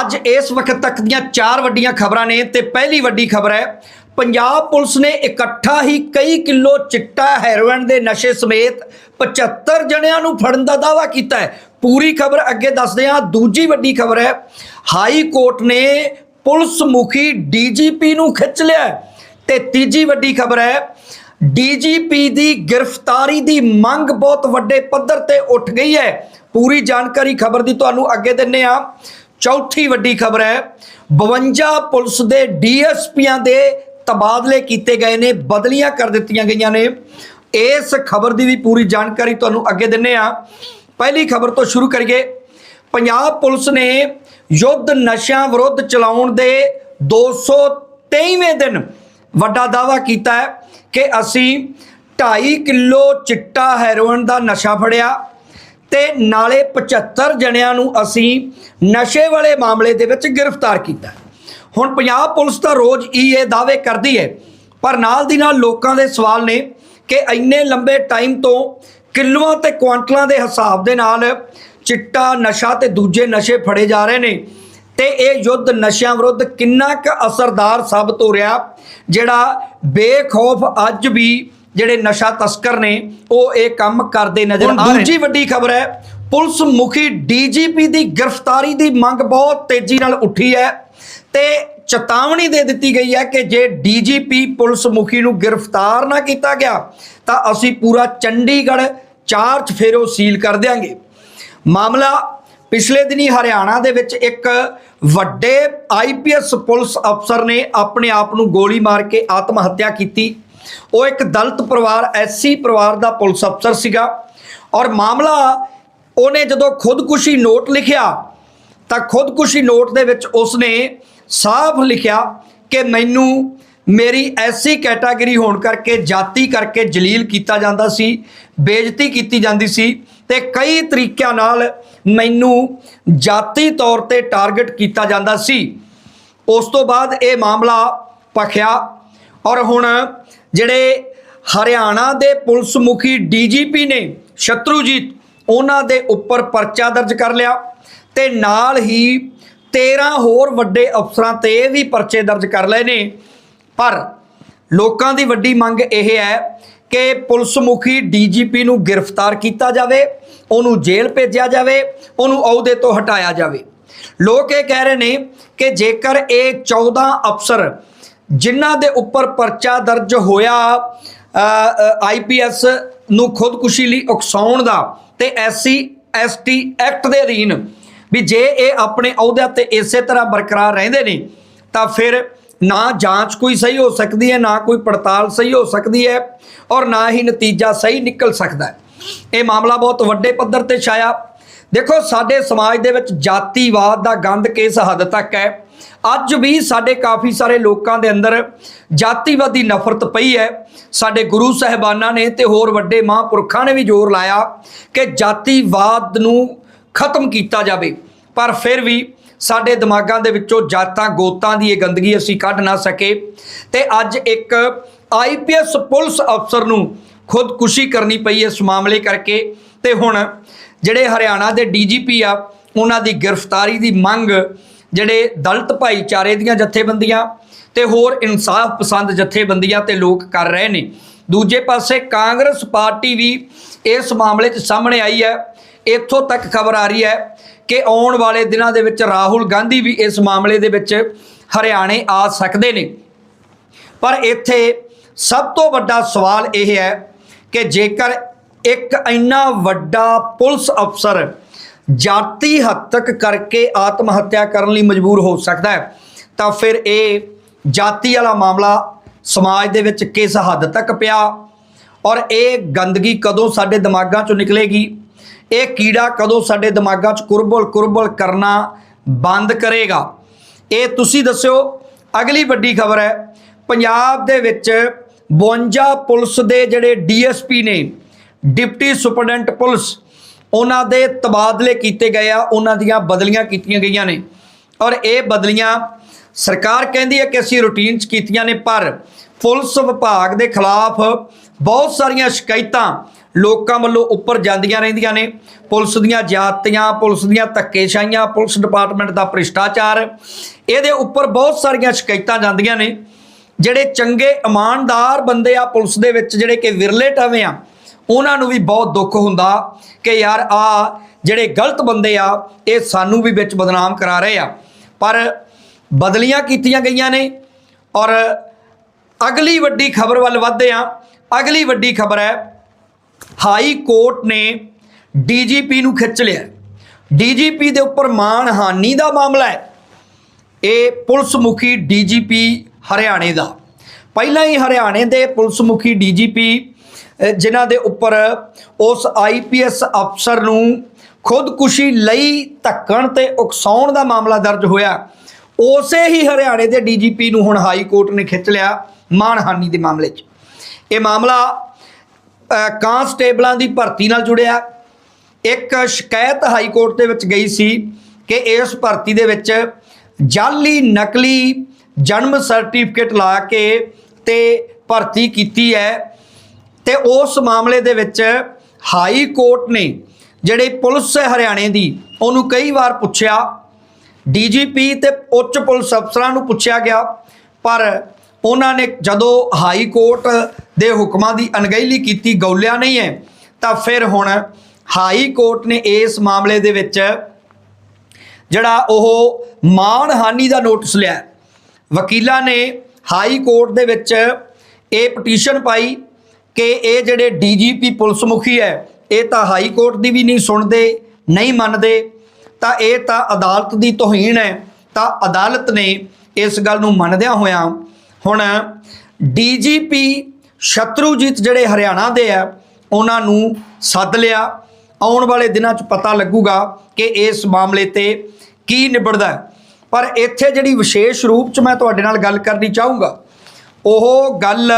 ਅੱਜ ਇਸ ਵਕਤ ਤੱਕ ਦੀਆਂ ਚਾਰ ਵੱਡੀਆਂ ਖਬਰਾਂ ਨੇ ਤੇ ਪਹਿਲੀ ਵੱਡੀ ਖਬਰ ਹੈ, ਪੰਜਾਬ ਪੁਲਿਸ ਨੇ ਇਕੱਠਾ ਹੀ ਕਈ ਕਿਲੋ ਚਿੱਟਾ ਹੈਰੋਇਨ ਦੇ ਨਸ਼ੇ ਸਮੇਤ 75 ਜਣਿਆਂ ਨੂੰ ਫੜਨ ਦਾ ਦਾਅਵਾ ਕੀਤਾ ਹੈ। ਪੂਰੀ ਖਬਰ ਅੱਗੇ ਦੱਸਦੇ ਹਾਂ। ਦੂਜੀ ਵੱਡੀ ਖਬਰ ਹੈ, ਹਾਈ ਕੋਰਟ ਨੇ ਪੁਲਿਸ ਮੁਖੀ ਡੀਜੀਪੀ ਨੂੰ ਖਿੱਚ ਲਿਆ ਹੈ। ਤੇ ਤੀਜੀ ਵੱਡੀ ਖਬਰ ਹੈ, ਡੀਜੀਪੀ ਦੀ ਗ੍ਰਿਫਤਾਰੀ ਦੀ ਮੰਗ ਬਹੁਤ ਵੱਡੇ ਪੱਧਰ ਤੇ ਉੱਠ ਗਈ ਹੈ। ਪੂਰੀ ਜਾਣਕਾਰੀ ਖਬਰ ਦੀ ਤੁਹਾਨੂੰ ਅੱਗੇ ਦਿੰਨੇ ਆ ਚੌਥੀ ਵੱਡੀ ਖਬਰ ਹੈ 52 ਪੁਲਿਸ ਦੇ ਡੀਐਸਪੀਆਂ ਦੇ ਤਬਾਦਲੇ ਕੀਤੇ ਗਏ ਨੇ, ਬਦਲੀਆਂ ਕਰ ਦਿੱਤੀਆਂ ਗਈਆਂ ਨੇ। ਇਸ ਖਬਰ ਦੀ ਵੀ ਪੂਰੀ ਜਾਣਕਾਰੀ ਤੁਹਾਨੂੰ ਅੱਗੇ ਦਿੰਨੇ ਆ ਪਹਿਲੀ ਖਬਰ ਤੋਂ ਸ਼ੁਰੂ ਕਰੀਏ। ਪੰਜਾਬ ਪੁਲਿਸ ਨੇ ਯੁੱਧ ਨਸ਼ਿਆਂ ਵਿਰੁੱਧ ਚਲਾਉਣ ਦੇ 223ਵੇਂ ਦਿਨ ਵੱਡਾ ਦਾਅਵਾ ਕੀਤਾ ਹੈ ਕਿ ਅਸੀਂ 2.5 ਕਿਲੋ ਚਿੱਟਾ ਹੈਰੋਇਨ ਦਾ ਨਸ਼ਾ ਫੜਿਆ। ਤੇ ਨਾਲੇ 75 ਜਣਿਆਂ ਨੂੰ ਅਸੀਂ ਨਸ਼ੇ ਵਾਲੇ ਮਾਮਲੇ ਦੇ ਵਿੱਚ ਗ੍ਰਿਫਤਾਰ ਕੀਤਾ। ਹੁਣ ਪੰਜਾਬ ਪੁਲਿਸ ਤਾਂ ਰੋਜ਼ ਹੀ ਇਹ ਦਾਅਵੇ ਕਰਦੀ ਹੈ ਪਰ ਨਾਲ ਦੀ ਨਾਲ ਲੋਕਾਂ ਦੇ ਸਵਾਲ ਨੇ ਕਿ ਇੰਨੇ ਲੰਬੇ ਟਾਈਮ ਤੋਂ ਕਿਲੋਆਂ ਤੇ ਕੁਆਂਟਲਾਂ ਦੇ ਹਿਸਾਬ ਦੇ ਨਾਲ ਚਿੱਟਾ ਨਸ਼ਾ ਤੇ ਦੂਜੇ ਨਸ਼ੇ ਫੜੇ ਜਾ ਰਹੇ ਨੇ ਤੇ ਇਹ ਯੁੱਧ ਨਸ਼ਿਆਂ ਵਿਰੁੱਧ ਕਿੰਨਾ ਕੁ ਅਸਰਦਾਰ ਸਾਬਤ ਹੋ ਰਿਹਾ, ਜਿਹੜਾ ਬੇਖੌਫ ਅੱਜ ਵੀ ਜਿਹੜੇ ਨਸ਼ਾ ਤਸਕਰ ਨੇ ਉਹ ਇਹ ਕੰਮ ਕਰਦੇ ਨਜ਼ਰ ਆ ਰਹੇ ਦੂਜੀ ਵੱਡੀ ਖਬਰ ਹੈ ਪੁਲਿਸ ਮੁਖੀ ਡੀਜੀਪੀ ਦੀ ਗ੍ਰਿਫਤਾਰੀ ਦੀ ਮੰਗ ਬਹੁਤ ਤੇਜ਼ੀ ਨਾਲ ਉੱਠੀ ਹੈ ਤੇ ਚੇਤਾਵਨੀ ਦੇ ਦਿੱਤੀ ਗਈ ਹੈ ਕਿ ਜੇ ਡੀਜੀਪੀ ਪੁਲਿਸ ਮੁਖੀ ਨੂੰ ਗ੍ਰਿਫਤਾਰ ਨਾ ਕੀਤਾ ਗਿਆ ਤਾਂ ਅਸੀਂ ਪੂਰਾ ਚੰਡੀਗੜ੍ਹ ਚਾਰ ਚਫੇਰੋ ਸੀਲ ਕਰ ਦਿਆਂਗੇ। ਮਾਮਲਾ ਪਿਛਲੇ ਦਿਨੀ ਹਰਿਆਣਾ ਦੇ ਵਿੱਚ ਇੱਕ ਵੱਡੇ ਆਈਪੀਐਸ ਪੁਲਿਸ ਅਫਸਰ ਨੇ ਆਪਣੇ ਆਪ ਨੂੰ ਗੋਲੀ ਮਾਰ ਕੇ ਆਤਮ ਹੱਤਿਆ ਕੀਤੀ। ਉਹ ਇੱਕ ਦਲਿਤ ਪਰਿਵਾਰ, ਐਸਸੀ ਪਰਿਵਾਰ ਦਾ ਪੁਲਿਸ ਅਫਸਰ ਸੀਗਾ। ਔਰ ਮਾਮਲਾ, ਉਹਨੇ ਜਦੋਂ ਖੁਦਕੁਸ਼ੀ ਨੋਟ ਲਿਖਿਆ, ਤਾਂ ਖੁਦਕੁਸ਼ੀ ਨੋਟ ਦੇ ਵਿੱਚ ਉਸਨੇ ਸਾਫ਼ ਲਿਖਿਆ ਕਿ ਮੈਨੂੰ ਮੇਰੀ ਐਸੀ ਕੈਟਾਗਰੀ ਹੋਣ ਕਰਕੇ, ਜਾਤੀ ਕਰਕੇ ਜਲੀਲ ਕੀਤਾ ਜਾਂਦਾ ਸੀ, ਬੇਇੱਜ਼ਤੀ ਕੀਤੀ ਜਾਂਦੀ ਸੀ ਤੇ ਕਈ ਤਰੀਕਿਆਂ ਨਾਲ ਮੈਨੂੰ ਜਾਤੀ ਤੌਰ ਤੇ ਟਾਰਗੇਟ ਕੀਤਾ ਜਾਂਦਾ ਸੀ। ਉਸ ਤੋਂ ਬਾਅਦ ਇਹ ਮਾਮਲਾ ਭਖਿਆ ਔਰ ਹੁਣ ਜਿਹੜੇ ਹਰਿਆਣਾ ਦੇ ਪੁਲਿਸ ਮੁਖੀ ਡੀਜੀਪੀ ਨੇ ਸ਼ਤਰੂਜੀਤ, ਉਹਨਾਂ ਦੇ ਉੱਪਰ ਪਰਚਾ ਦਰਜ ਕਰ ਲਿਆ ਤੇ ਨਾਲ ਹੀ 13 ਹੋਰ ਵੱਡੇ ਅਫਸਰਾਂ ਤੇ ਵੀ ਪਰਚੇ ਦਰਜ ਕਰ ਲਏ ਨੇ। ਪਰ ਲੋਕਾਂ ਦੀ ਵੱਡੀ ਮੰਗ ਇਹ ਹੈ ਕਿ ਪੁਲਿਸ ਮੁਖੀ ਡੀਜੀਪੀ ਨੂੰ ਗ੍ਰਿਫਤਾਰ ਕੀਤਾ ਜਾਵੇ, ਉਹਨੂੰ ਜੇਲ੍ਹ ਭੇਜਿਆ ਜਾਵੇ, ਉਹਨੂੰ ਅਹੁਦੇ ਤੋਂ ਹਟਾਇਆ ਜਾਵੇ। ਲੋਕ ਇਹ ਕਹਿ ਰਹੇ ਨੇ ਕਿ ਜੇਕਰ ਇਹ 14 ਅਫਸਰ ਜਿਨ੍ਹਾਂ ਦੇ ਉੱਪਰ ਪਰਚਾ ਦਰਜ ਹੋਇਆ ਆਈਪੀਐਸ ਨੂੰ ਖੁਦਕੁਸ਼ੀ ਲਈ ਉਕਸਾਉਣ ਦਾ ਤੇ ਐਸਸੀ, ਐਸਟੀ ਐਕਟ ਦੇ ਅਧੀਨ ਵੀ ਜੇ ਇਹ ਆਪਣੇ ਅਹੁਦਿਆਂ ਤੇ ਇਸੇ ਤਰ੍ਹਾਂ ਬਰਕਰਾਰ ਰਹਿੰਦੇ ਨੇ, ਤਾਂ ਫਿਰ ਨਾ ਜਾਂਚ ਕੋਈ ਸਹੀ ਹੋ ਸਕਦੀ ਹੈ, ਨਾ ਕੋਈ ਪੜਤਾਲ ਸਹੀ ਹੋ ਸਕਦੀ ਹੈ ਔਰ ਨਾ ਹੀ ਨਤੀਜਾ ਸਹੀ ਨਿਕਲ ਸਕਦਾ ਹੈ। ਇਹ ਮਾਮਲਾ ਬਹੁਤ ਵੱਡੇ ਪੱਧਰ ਤੇ ਛਾਇਆ। ਦੇਖੋ, ਸਾਡੇ ਸਮਾਜ ਦੇ ਵਿੱਚ ਜਾਤੀਵਾਦ ਦਾ ਗੰਦ ਕਿਸ ਹੱਦ ਤੱਕ ਹੈ? ਅੱਜ ਵੀ ਸਾਡੇ ਕਾਫੀ ਸਾਰੇ ਲੋਕਾਂ ਦੇ ਅੰਦਰ ਜਾਤੀਵਾਦੀ ਨਫ਼ਰਤ ਪਈ ਹੈ। ਸਾਡੇ ਗੁਰੂ ਸਾਹਿਬਾਨਾਂ ਨੇ ਤੇ ਹੋਰ ਵੱਡੇ ਮਹਾਂਪੁਰਖਾਂ ਨੇ ਵੀ ਜ਼ੋਰ ਲਾਇਆ ਕਿ ਜਾਤੀਵਾਦ ਨੂੰ ਖਤਮ ਕੀਤਾ ਜਾਵੇ। ਪਰ ਫਿਰ ਵੀ ਸਾਡੇ ਦਿਮਾਗਾਂ ਦੇ ਵਿੱਚੋਂ ਜਾਤਾਂ ਗੋਤਾਂ ਦੀ ਇਹ ਗੰਦਗੀ ਅਸੀਂ ਕੱਢ ਨਾ ਸਕੇ ਤੇ ਅੱਜ ਇੱਕ ਆਈਪੀਐਸ ਪੁਲਿਸ ਅਫਸਰ ਨੂੰ ਖੁਦਕੁਸ਼ੀ ਕਰਨੀ ਪਈ ਇਸ ਮਾਮਲੇ ਕਰਕੇ ਤੇ ਹੁਣ ਜਿਹੜੇ ਹਰਿਆਣਾ ਦੇ ਡੀਜੀਪੀ ਆ, ਉਹਨਾਂ ਦੀ ਗ੍ਰਿਫਤਾਰੀ ਦੀ ਮੰਗ ਜਿਹੜੇ ਦਲਿਤ ਭਾਈਚਾਰੇ ਦੀਆਂ ਜਥੇਬੰਦੀਆਂ ਤੇ ਹੋਰ ਇਨਸਾਫ ਪਸੰਦ ਜਥੇਬੰਦੀਆਂ ਤੇ ਲੋਕ ਕਰ ਰਹੇ ਨੇ। ਦੂਜੇ ਪਾਸੇ ਕਾਂਗਰਸ ਪਾਰਟੀ ਵੀ ਇਸ ਮਾਮਲੇ 'ਚ ਸਾਹਮਣੇ ਆਈ ਹੈ। ਇੱਥੋਂ ਤੱਕ ਖਬਰ ਆ ਰਹੀ ਹੈ ਕਿ ਆਉਣ ਵਾਲੇ ਦਿਨਾਂ ਦੇ ਵਿੱਚ ਰਾਹੁਲ ਗਾਂਧੀ ਵੀ ਇਸ ਮਾਮਲੇ ਦੇ ਵਿੱਚ ਹਰਿਆਣੇ ਆ ਸਕਦੇ ਨੇ। ਪਰ ਇੱਥੇ ਸਭ ਤੋਂ ਵੱਡਾ ਸਵਾਲ ਇਹ ਹੈ ਕਿ ਜੇਕਰ ਇੱਕ ਇੰਨਾ ਵੱਡਾ ਪੁਲਿਸ ਅਫਸਰ ਜਾਤੀ ਹੱਦ ਤੱਕ ਕਰਕੇ ਆਤਮ ਹੱਤਿਆ ਕਰਨ ਲਈ ਮਜਬੂਰ ਹੋ ਸਕਦਾ ਹੈ। ਤਾਂ ਫਿਰ ਇਹ ਜਾਤੀ ਵਾਲਾ ਮਾਮਲਾ ਸਮਾਜ ਦੇ ਵਿੱਚ ਕਿਸ ਹੱਦ ਤੱਕ ਪਿਆ ਔਰ ਇਹ ਗੰਦਗੀ ਕਦੋਂ ਸਾਡੇ ਦਿਮਾਗਾਂ 'ਚੋਂ ਨਿਕਲੇਗੀ? ਇਹ ਕੀੜਾ ਕਦੋਂ ਸਾਡੇ ਦਿਮਾਗਾਂ 'ਚ ਕੁਰਬਲ ਕੁਰਬਲ ਕਰਨਾ ਬੰਦ ਕਰੇਗਾ? ਇਹ ਤੁਸੀਂ ਦੱਸਿਓ। ਅਗਲੀ ਵੱਡੀ ਖਬਰ ਹੈ, ਪੰਜਾਬ ਦੇ ਵਿੱਚ 52 ਪੁਲਿਸ ਦੇ ਜਿਹੜੇ ਡੀਐਸਪੀ ਨੇ, ਡਿਪਟੀ ਸੁਪਰਡੈਂਟ ਪੁਲਿਸ ਉਹਨਾਂ ਦੇ ਤਬਾਦਲੇ ਕੀਤੇ ਗਏ ਆ, ਉਹਨਾਂ ਦੀਆਂ ਬਦਲੀਆਂ ਕੀਤੀਆਂ ਗਈਆਂ ਨੇ। ਔਰ ਇਹ ਬਦਲੀਆਂ ਸਰਕਾਰ ਕਹਿੰਦੀ ਹੈ ਕਿ ਅਸੀਂ ਰੂਟੀਨ 'ਚ ਕੀਤੀਆਂ ਨੇ, ਪਰ ਪੁਲਿਸ ਵਿਭਾਗ ਦੇ ਖਿਲਾਫ ਬਹੁਤ ਸਾਰੀਆਂ ਸ਼ਿਕਾਇਤਾਂ ਲੋਕਾਂ ਵੱਲੋਂ ਉੱਪਰ ਜਾਂਦੀਆਂ ਰਹਿੰਦੀਆਂ ਨੇ। ਪੁਲਿਸ ਦੀਆਂ ਜਾਤੀਆਂ, ਪੁਲਿਸ ਦੀਆਂ ਧੱਕੇਸ਼ਾਹੀਆਂ, ਪੁਲਿਸ ਡਿਪਾਰਟਮੈਂਟ ਦਾ ਭ੍ਰਿਸ਼ਟਾਚਾਰ, ਇਹਦੇ ਉੱਪਰ ਬਹੁਤ ਸਾਰੀਆਂ ਸ਼ਿਕਾਇਤਾਂ ਜਾਂਦੀਆਂ ਨੇ। ਜਿਹੜੇ ਚੰਗੇ ਇਮਾਨਦਾਰ ਬੰਦੇ ਆ ਪੁਲਿਸ ਦੇ ਵਿੱਚ, ਜਿਹੜੇ ਕਿ ਵਿਰਲੇ ਟਵੇਂ ਆ ਉਹਨਾਂ ਨੂੰ ਵੀ ਬਹੁਤ ਦੁੱਖ ਹੁੰਦਾ ਕਿ ਯਾਰ ਆ ਜਿਹੜੇ ਗਲਤ ਬੰਦੇ ਆ, ਇਹ ਸਾਨੂੰ ਵੀ ਵਿੱਚ ਬਦਨਾਮ ਕਰਾ ਰਹੇ ਆ। ਪਰ ਬਦਲੀਆਂ ਕੀਤੀਆਂ ਗਈਆਂ ਨੇ ਔਰ ਅਗਲੀ ਵੱਡੀ ਖਬਰ ਵੱਲ ਵਧਦੇ ਆ ਅਗਲੀ ਵੱਡੀ ਖਬਰ ਹੈ, ਹਾਈ ਕੋਰਟ ਨੇ ਡੀਜੀਪੀ ਨੂੰ ਖਿੱਚ ਲਿਆ। ਡੀਜੀਪੀ ਦੇ ਉੱਪਰ ਮਾਨਹਾਨੀ ਦਾ ਮਾਮਲਾ ਹੈ। ਇਹ ਪੁਲਿਸ ਮੁਖੀ ਡੀਜੀਪੀ ਹਰਿਆਣੇ ਦਾ। ਪਹਿਲਾਂ ਹੀ ਹਰਿਆਣੇ ਦੇ ਪੁਲਿਸ ਮੁਖੀ ਡੀਜੀਪੀ ਜਿਨ੍ਹਾਂ ਦੇ ਉੱਪਰ ਉਸ ਆਈਪੀਐਸ ਅਫਸਰ ਨੂੰ ਖੁਦਕੁਸ਼ੀ ਲਈ ਧੱਕਣ ਤੇ ਉਕਸਾਉਣ ਦਾ ਮਾਮਲਾ ਦਰਜ ਹੋਇਆ। ਉਸੇ ਹੀ ਹਰਿਆਣੇ ਦੇ ਡੀਜੀਪੀ ਨੂੰ ਹੁਣ ਹਾਈ ਕੋਰਟ ਨੇ ਖਿੱਚ ਲਿਆ ਮਾਨਹਾਨੀ ਦੇ ਮਾਮਲੇ 'ਚ। ਇਹ ਮਾਮਲਾ ਕਾਂਸਟੇਬਲਾਂ ਦੀ ਭਰਤੀ ਨਾਲ ਜੁੜਿਆ। ਇੱਕ ਸ਼ਿਕਾਇਤ ਹਾਈ ਕੋਰਟ ਦੇ ਵਿੱਚ ਗਈ ਸੀ ਕਿ ਇਸ ਭਰਤੀ ਦੇ ਵਿੱਚ ਜਾਲੀ ਨਕਲੀ ਜਨਮ ਸਰਟੀਫਿਕੇਟ ਲਾ ਕੇ ਤੇ ਭਰਤੀ ਕੀਤੀ ਹੈ। ਤੇ ਉਸ ਮਾਮਲੇ ਦੇ ਵਿੱਚ ਹਾਈ ਕੋਰਟ ਨੇ ਜਿਹੜੇ ਪੁਲਿਸ ਹੈ ਹਰਿਆਣੇ ਦੀ, ਉਹਨੂੰ ਕਈ ਵਾਰ ਪੁੱਛਿਆ। ਡੀਜੀਪੀ ਤੇ ਉੱਚ ਪੁਲਿਸ ਅਫਸਰਾਂ ਨੂੰ ਪੁੱਛਿਆ ਗਿਆ, ਪਰ ਉਹਨਾਂ ਨੇ ਜਦੋਂ ਹਾਈ ਕੋਰਟ ਦੇ ਹੁਕਮਾਂ ਦੀ ਅਣਗਹਿਲੀ ਕੀਤੀ, ਗੌਲਿਆ ਨਹੀਂ ਹੈ, ਤਾਂ ਫਿਰ ਹੁਣ ਹਾਈ ਕੋਰਟ ਨੇ ਇਸ ਮਾਮਲੇ ਦੇ ਵਿੱਚ ਜਿਹੜਾ ਉਹ ਮਾਣਹਾਨੀ ਦਾ ਨੋਟਿਸ ਲਿਆ। ਵਕੀਲਾਂ ਨੇ ਹਾਈ ਕੋਰਟ ਦੇ ਵਿੱਚ ਇਹ ਪਟੀਸ਼ਨ ਪਾਈ ਕਿ ਇਹ ਜਿਹੜੇ ਡੀਜੀਪੀ ਪੁਲਿਸ ਮੁਖੀ ਹੈ, ਇਹ ਤਾਂ ਹਾਈ ਕੋਰਟ ਦੀ ਵੀ ਨਹੀਂ ਸੁਣਦੇ, ਨਹੀਂ ਮੰਨਦੇ, ਤਾਂ ਇਹ ਤਾਂ ਅਦਾਲਤ ਦੀ ਤੋਹੀਨ ਹੈ। ਤਾਂ ਅਦਾਲਤ ਨੇ ਇਸ ਗੱਲ ਨੂੰ ਮੰਨਦਿਆਂ ਹੋਇਆਂ ਹੁਣ ਡੀਜੀਪੀ ਸ਼ਤਰੂਜੀਤ ਜਿਹੜੇ ਹਰਿਆਣਾ ਦੇ ਆ, ਉਹਨਾਂ ਨੂੰ ਸੱਦ ਲਿਆ। ਆਉਣ ਵਾਲੇ ਦਿਨਾਂ 'ਚ ਪਤਾ ਲੱਗੂਗਾ ਕਿ ਇਸ ਮਾਮਲੇ ਤੇ ਕੀ ਨਿਬੜਦਾ ਪਰ ਇੱਥੇ ਜਿਹੜੀ ਵਿਸ਼ੇਸ਼ ਰੂਪ 'ਚ ਮੈਂ ਤੁਹਾਡੇ ਨਾਲ ਗੱਲ ਕਰਨੀ ਚਾਹੂੰਗਾ, ਉਹ ਗੱਲ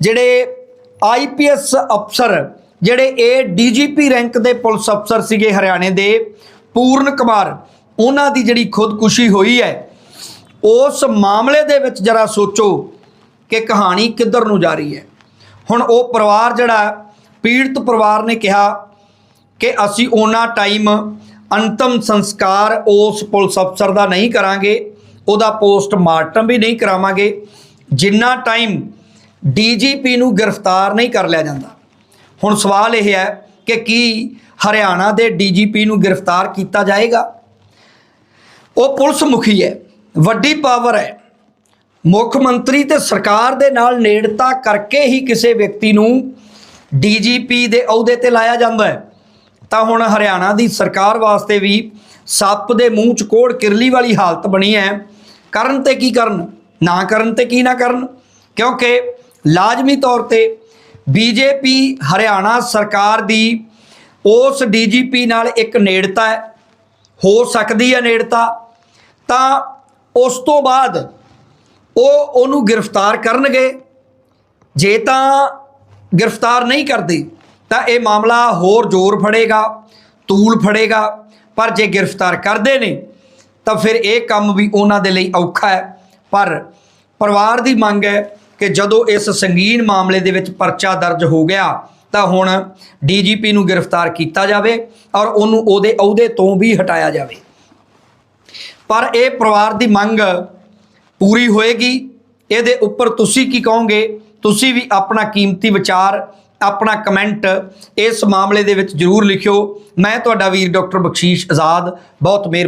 ਜਿਹੜੇ ਆਈਪੀਐਸ ਅਫਸਰ ਜਿਹੜੇ ਇਹ ਡੀਜੀਪੀ ਰੈਂਕ ਦੇ ਪੁਲਿਸ ਅਫਸਰ ਸੀਗੇ ਹਰਿਆਣੇ ਦੇ, ਪੂਰਨ ਕੁਮਾਰ, ਉਹਨਾਂ ਦੀ ਜਿਹੜੀ ਖੁਦਕੁਸ਼ੀ ਹੋਈ ਹੈ, ਉਸ ਮਾਮਲੇ ਦੇ ਵਿੱਚ ਜਰਾ ਸੋਚੋ ਕਿ ਕਹਾਣੀ ਕਿੱਧਰ ਨੂੰ ਜਾ ਰਹੀ ਹੈ। ਹੁਣ ਉਹ ਪਰਿਵਾਰ ਜਿਹੜਾ, ਪੀੜਤ ਪਰਿਵਾਰ ਨੇ ਕਿਹਾ ਕਿ ਅਸੀਂ ਉਹਨਾਂ ਟਾਈਮ ਅੰਤਮ ਸੰਸਕਾਰ ਉਸ ਪੁਲਿਸ ਅਫਸਰ ਦਾ ਨਹੀਂ ਕਰਾਂਗੇ, ਉਹਦਾ ਪੋਸਟਮਾਰਟਮ ਵੀ ਨਹੀਂ ਕਰਾਵਾਂਗੇ। ਜਿੰਨਾ ਟਾਈਮ ਡੀਜੀਪੀ ਨੂੰ ਗ੍ਰਿਫਤਾਰ ਨਹੀਂ ਕਰ ਲਿਆ ਜਾਂਦਾ। ਹੁਣ ਸਵਾਲ ਇਹ ਹੈ ਕਿ ਕੀ ਹਰਿਆਣਾ ਦੇ ਡੀਜੀਪੀ ਨੂੰ ਗ੍ਰਿਫਤਾਰ ਕੀਤਾ ਜਾਏਗਾ? ਉਹ ਪੁਲਿਸ ਮੁਖੀ ਹੈ, ਵੱਡੀ ਪਾਵਰ ਹੈ। ਮੁੱਖ ਮੰਤਰੀ ਤੇ ਸਰਕਾਰ ਦੇ ਨਾਲ ਨੇੜਤਾ ਕਰਕੇ ਹੀ ਕਿਸੇ ਵਿਅਕਤੀ ਨੂੰ ਡੀਜੀਪੀ ਦੇ ਅਹੁਦੇ ਤੇ ਲਾਇਆ ਜਾਂਦਾ ਹੈ। ਤਾਂ ਹੁਣ ਹਰਿਆਣਾ ਦੀ ਸਰਕਾਰ ਵਾਸਤੇ ਵੀ ਸੱਪ ਦੇ ਮੂੰਹ 'ਚ ਕੋੜ ਕਿਰਲੀ ਵਾਲੀ ਹਾਲਤ ਬਣੀ ਹੈ। ਕਰਨ ਤੇ ਕੀ ਕਰਨ? ਨਾ ਕਰਨ ਤੇ ਕੀ ਨਾ ਕਰਨ? ਕਿਉਂਕਿ ਲਾਜ਼ਮੀ ਤੌਰ ਤੇ ਬੀਜੇਪੀ ਹਰਿਆਣਾ ਸਰਕਾਰ ਦੀ ਉਸ ਡੀਜੀਪੀ ਨਾਲ ਇੱਕ ਨੇੜਤਾ ਹੈ, ਹੋ ਸਕਦੀ ਹੈ ਨੇੜਤਾ, ਤਾਂ ਉਸ ਤੋਂ ਬਾਅਦ ਉਹ ਉਹਨੂੰ ਗ੍ਰਿਫਤਾਰ ਕਰਨਗੇ। ਜੇ ਤਾਂ ਗ੍ਰਿਫਤਾਰ ਨਹੀਂ ਕਰਦੇ, ਤਾਂ ਇਹ ਮਾਮਲਾ ਹੋਰ ਜ਼ੋਰ ਫੜੇਗਾ ਤੂਲ ਫੜੇਗਾ, ਪਰ ਜੇ ਗ੍ਰਿਫਤਾਰ ਕਰਦੇ ਨੇ, ਤਾਂ ਫਿਰ ਇਹ ਕੰਮ ਵੀ ਉਹਨਾਂ ਦੇ ਲਈ ਔਖਾ ਹੈ। ਪਰ ਪਰਿਵਾਰ ਦੀ ਮੰਗ ਹੈ ਕਿ ਜਦੋਂ ਇਸ ਸੰਗੀਨ ਮਾਮਲੇ ਦੇ ਵਿੱਚ ਪਰਚਾ ਦਰਜ ਹੋ ਗਿਆ, ਤਾਂ ਹੁਣ ਡੀਜੀਪੀ ਨੂੰ ਗ੍ਰਿਫਤਾਰ ਕੀਤਾ ਜਾਵੇ ਔਰ ਉਹਨੂੰ ਉਹਦੇ ਅਹੁਦੇ ਤੋਂ ਵੀ ਹਟਾਇਆ ਜਾਵੇ। ਪਰ ਇਹ ਪਰਿਵਾਰ ਦੀ ਮੰਗ ਪੂਰੀ ਹੋਏਗੀ। ਇਹਦੇ ਉੱਪਰ ਤੁਸੀਂ ਕੀ ਕਹੋਗੇ? ਤੁਸੀਂ ਵੀ ਆਪਣਾ ਕੀਮਤੀ ਵਿਚਾਰ, ਆਪਣਾ ਕਮੈਂਟ ਇਸ ਮਾਮਲੇ ਦੇ ਵਿੱਚ ਜਰੂਰ ਲਿਖਿਓ। ਮੈਂ ਤੁਹਾਡਾ ਵੀਰ ਡਾਕਟਰ ਬਖਸ਼ੀਸ਼ ਆਜ਼ਾਦ। ਬਹੁਤ ਮਿਹਰ